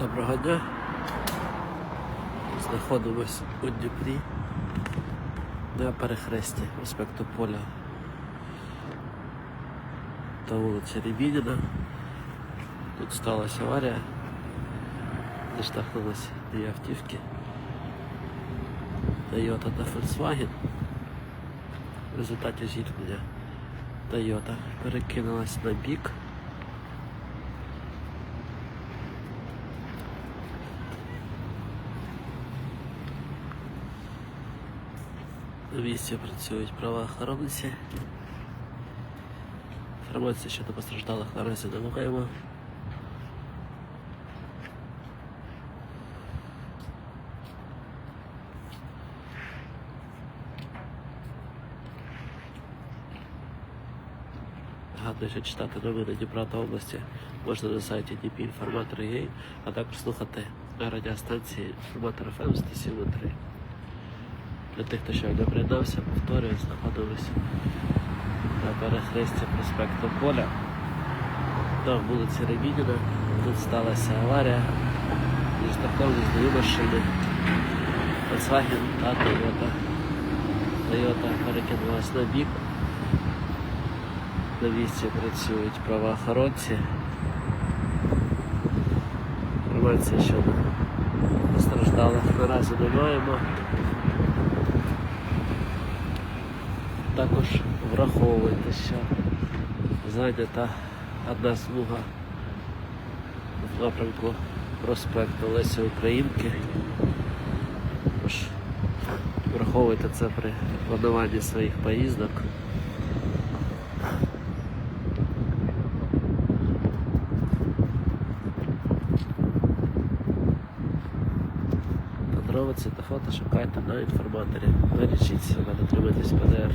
Доброго дня. Знаходимось у Дніпрі на перехресті проспекту Поля та вулиці Рябініна. Тут сталася аварія. Зіштовхнулися дві автівки. Toyota та Volkswagen. В результаті зіткнення Toyota перекинулась на бік. На місці працюють правоохоронці. Інформація щодо постраждалих наразі не маємо. Нагадую, що читати новини Дніпра та області можна на сайті DP Інформатор.ua, а також слухати радіостанції Інформатор ФМ 107.3. Для тих, хто ще не приєднався, повторюю, знаходимося на перехресті проспекту Поля до вулиці Рябініна. Тут сталася аварія. Зіштовхнулись дві машини. Volkswagen та Toyota. Toyota перекинулась на бік. На місці працюють правоохоронці. Інформація щодо постраждалих наразі не маємо. Також враховуйте, що зайнята одна смуга в напрямку проспекту Лесі Українки. Тож враховуйте це при плануванні своїх поїздок. Подробиці та фото шукайте на інформаторі. Вирішіть себе, дотримуйтесь ПДР.